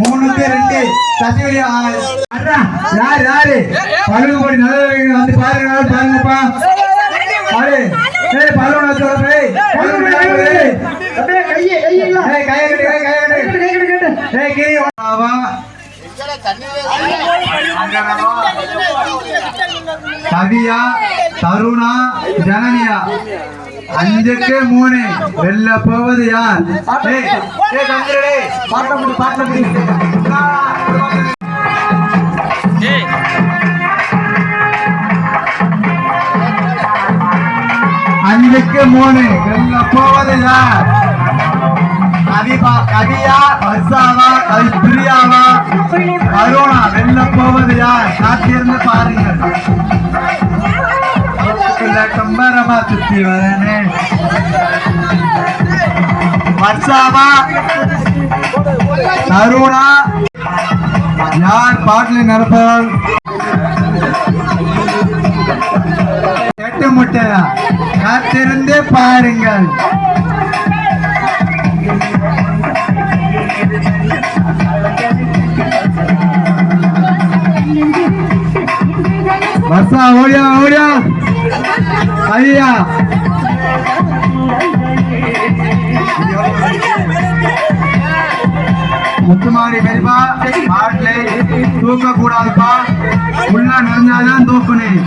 மூணுக்கு ரெண்டு சசிவலி யாரு யாரு பழுகு போடி நல்ல வந்து பாருங்க பாருங்கப்பா பாரு ஏய் பல்லுன சொல்ற ஏய் பல்லுன ஏய் கையை கையை கையை கையை ஏய் கிரி வா. கவியா தருணா ஜனனியா. அஞ்சுக்கு மூணு. வெல்ல போவது யார்? ஏய் ஏய் கந்திரடே பாட்ட முடி பாட்ட முடி அஞ்சுக்கு மூணு. வெல்ல போவது யார்? காத்திருந்து பாருங்கள் கம்பரமா சுத்தி வரனே வர்ஷாவா அருணா யார் பாட்டில் நடப்பவர் எட்டு முட்டையா காத்திருந்து பாருங்கள். வர்ஷா ஓடியா ஓடியா. ஐயா. முத்துமாரி பெரியப்பா பாட்டிலே தூக்க கூடாதுப்பா உள்ள நிறைஞ்சாதான் தூக்கணும்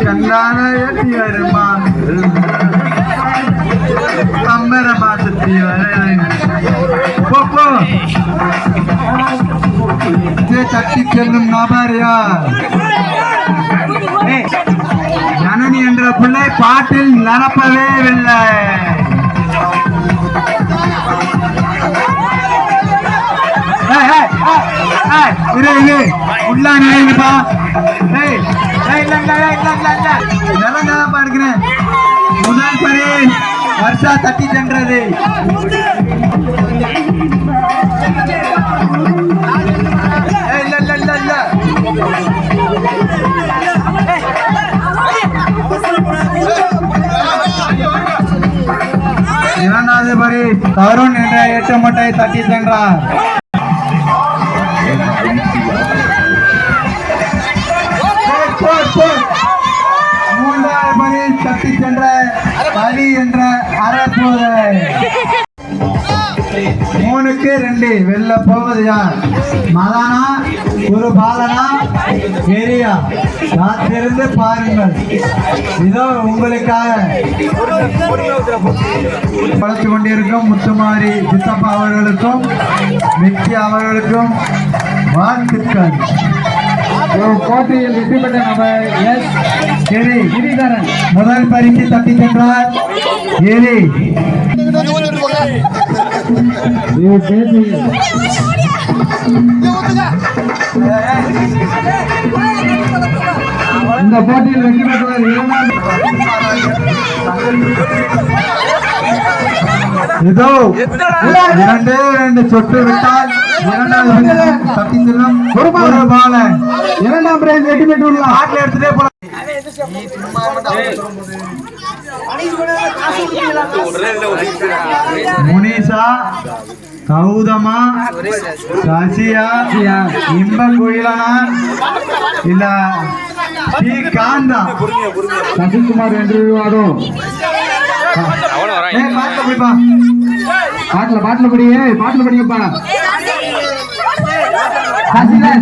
கண்ணால ஏற்றி வருமா கம்பரமா சுத்தி வர தட்டி செல்லும் நபர் ஜனனி என்ற பிள்ளை பாட்டில் நடப்பவே இல்லை. ஏய், ஏய், ஏய், முதல் பரி வருஷா தட்டி சென்றது. தருண் என்ற எட்டு மட்டை தட்டி சென்றார். மூன்றாவது பரி தட்டி சென்ற பலி என்ற அறப்போதை மூணுக்கு ரெண்டு வெளில போவது யார்? மதானா ஒரு பாலனா ஏரியா காத்திருந்து பாருங்கள். இதோ உங்களுக்காக வளர்த்து கொண்டிருக்கும் முத்துமாரி சித்தப்பா அவர்களுக்கும் மிக்கி அவர்களுக்கும் வாழ்த்துக்கள். போட்டியில் வெற்றி பெற்ற நபர் எஸ். கிரி கிரிதரன் முதல் பரிசு தப்பி சென்றார். கிரி இந்த போட்டியில் வெற்றி பெற்றவர் இரண்டாம் இதோ இரண்டே இரண்டு சொட்டு விட்டால் இரண்டாவது செல்லும் ஒரு பாலன். இரண்டாம் பிரைஸ் வெற்றி பெற்றுள்ளார் ஆட்டில் எடுத்துட்டே போலாம். முனிஷா கௌதமா சசியா இன்பங்குயிலனா இல்ல டி காந்தா. சசிகுமார் என்று ஏய், பாட்டுல படிப்பா பாட்டுல பாட்டுல படி ஏய், பாட்டுல படிங்கப்பா. சசிலா